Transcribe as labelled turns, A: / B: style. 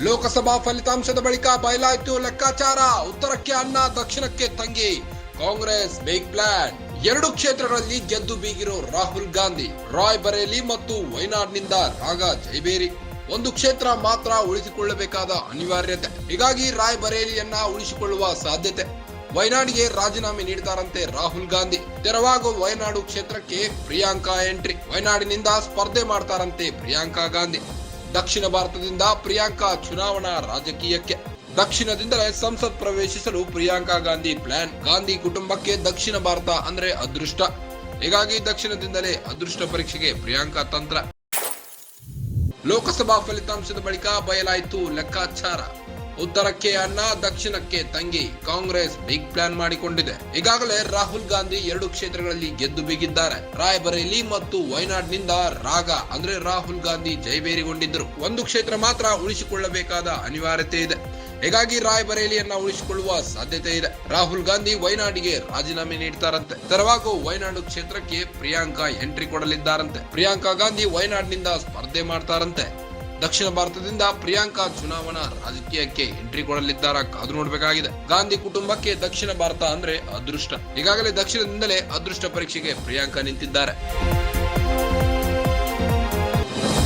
A: ಲೋಕಸಭಾ ಫಲಿತಾಂಶದ ಬಳಿಕ ಬಯಲಾಯಿತು ಲೆಕ್ಕಾಚಾರ. ಉತ್ತರಕ್ಕೆ ಅನ್ನ, ದಕ್ಷಿಣಕ್ಕೆ ತಂಗಿ. Congress big plan. ಎರಡು ಕ್ಷೇತ್ರಗಳಲ್ಲಿ ಗೆದ್ದು ಬೀಗಿರೋ ರಾಹುಲ್ ಗಾಂಧಿ, ರಾಯ್ ಬರೇಲಿ ಮತ್ತು ವಯನಾಡ್ನಿಂದ ರಾಗ ಜೈಬೇರಿ ಒಂದು ಕ್ಷೇತ್ರ ಮಾತ್ರ ಉಳಿಸಿಕೊಳ್ಳಬೇಕಾದ ಅನಿವಾರ್ಯತೆ. ಹೀಗಾಗಿ ರಾಯ್ ಬರೇಲಿಯನ್ನ ಉಳಿಸಿಕೊಳ್ಳುವ ಸಾಧ್ಯತೆ. ವಯನಾಡಿಗೆ ರಾಜೀನಾಮೆ ನೀಡಿದಾರಂತೆ ರಾಹುಲ್ ಗಾಂಧಿ. ತೆರವಾಗೋ ವಯನಾಡು ಕ್ಷೇತ್ರಕ್ಕೆ ಪ್ರಿಯಾಂಕಾ ಎಂಟ್ರಿ. ವಯನಾಡಿನಿಂದ ಸ್ಪರ್ಧೆ ಮಾಡ್ತಾರಂತೆ ಪ್ರಿಯಾಂಕಾ ಗಾಂಧಿ. ದಕ್ಷಿಣ ಭಾರತದಿಂದ ಪ್ರಿಯಾಂಕಾ ಚುನಾವಣಾ ರಾಜಕೀಯಕ್ಕೆ. ದಕ್ಷಿಣದಿಂದಲೇ ಸಂಸತ್ ಪ್ರವೇಶಿಸಲು ಪ್ರಿಯಾಂಕಾ ಗಾಂಧಿ ಪ್ಲಾನ್. ಗಾಂಧಿ ಕುಟುಂಬಕ್ಕೆ ದಕ್ಷಿಣ ಭಾರತ ಅಂದ್ರೆ ಅದೃಷ್ಟ. ಹೀಗಾಗಿ ದಕ್ಷಿಣದಿಂದಲೇ ಅದೃಷ್ಟ ಪರೀಕ್ಷೆಗೆ ಪ್ರಿಯಾಂಕಾ ತಂತ್ರ. ಲೋಕಸಭಾ ಫಲಿತಾಂಶದ ಬಳಿಕ ಬಯಲಾಯಿತು ಲೆಕ್ಕಾಚಾರ. ಉತ್ತರಕ್ಕೆ ಅನ್ನ, ದಕ್ಷಿಣಕ್ಕೆ ತಂಗಿ. ಕಾಂಗ್ರೆಸ್ ಬಿಗ್ ಪ್ಲಾನ್ ಮಾಡಿಕೊಂಡಿದೆ. ಈಗಾಗಲೇ ರಾಹುಲ್ ಗಾಂಧಿ ಎರಡು ಕ್ಷೇತ್ರಗಳಲ್ಲಿ ಗೆದ್ದು ಬೀಗಿದ್ದಾರೆ. ರಾಯಬರೇಲಿ ಮತ್ತು ವಯನಾಡ್ನಿಂದ ರಾಗ, ಅಂದ್ರೆ ರಾಹುಲ್ ಗಾಂಧಿ ಜಯಬೇರಿಗೊಂಡಿದ್ದರು ಒಂದು ಕ್ಷೇತ್ರ ಮಾತ್ರ ಉಳಿಸಿಕೊಳ್ಳಬೇಕಾದ ಅನಿವಾರ್ಯತೆ ಇದೆ. ಹೀಗಾಗಿ ರಾಯಬರೇಲಿಯನ್ನ ಉಳಿಸಿಕೊಳ್ಳುವ ಸಾಧ್ಯತೆ ಇದೆ. ರಾಹುಲ್ ಗಾಂಧಿ ವಯನಾಡಿಗೆ ರಾಜೀನಾಮೆ ನೀಡ್ತಾರಂತೆ. ತರವಾಗು ವಯನಾಡು ಕ್ಷೇತ್ರಕ್ಕೆ ಪ್ರಿಯಾಂಕಾ ಎಂಟ್ರಿ ಕೊಡಲಿದ್ದಾರಂತೆ. ಪ್ರಿಯಾಂಕಾ ಗಾಂಧಿ ವಯನಾಡ್ನಿಂದ ಸ್ಪರ್ಧೆ ಮಾಡ್ತಾರಂತೆ. ದಕ್ಷಿಣ ಭಾರತದಿಂದ ಪ್ರಿಯಾಂಕಾ ಚುನಾವಣಾ ರಾಜಕೀಯಕ್ಕೆ ಎಂಟ್ರಿ ಕೊಡಲಿದ್ದಾರ ಕಾದು ನೋಡಬೇಕಾಗಿದೆ. ಗಾಂಧಿ ಕುಟುಂಬಕ್ಕೆ ದಕ್ಷಿಣ ಭಾರತ ಅಂದ್ರೆ ಅದೃಷ್ಟ. ಈಗಾಗಲೇ ದಕ್ಷಿಣದಿಂದಲೇ ಅದೃಷ್ಟ ಪರೀಕ್ಷೆಗೆ ಪ್ರಿಯಾಂಕಾ ನಿಂತಿದ್ದಾರೆ.